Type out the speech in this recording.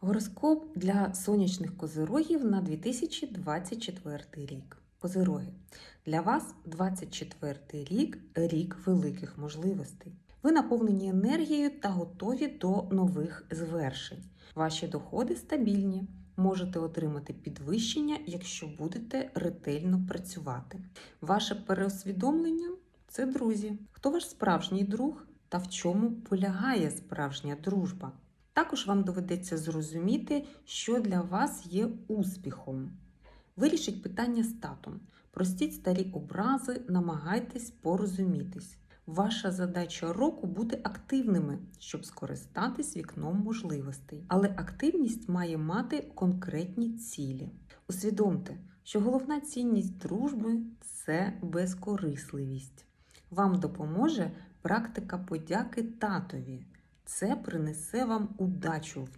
Гороскоп для сонячних козирогів на 2024 рік. Козироги. Для вас 24 рік рік великих можливостей. Ви наповнені енергією та готові до нових звершень. Ваші доходи стабільні. Можете отримати підвищення, якщо будете ретельно працювати. Ваше переосвідомлення це друзі. Хто ваш справжній друг та в чому полягає справжня дружба? Також вам доведеться зрозуміти, що для вас є успіхом. Вирішіть питання з татом. Простіть старі образи, намагайтесь порозумітись. Ваша задача року бути активними, щоб скористатись вікном можливостей. Але активність має мати конкретні цілі. Усвідомте, що головна цінність дружби це безкорисливість. Вам допоможе практика подяки татові. Це принесе вам удачу в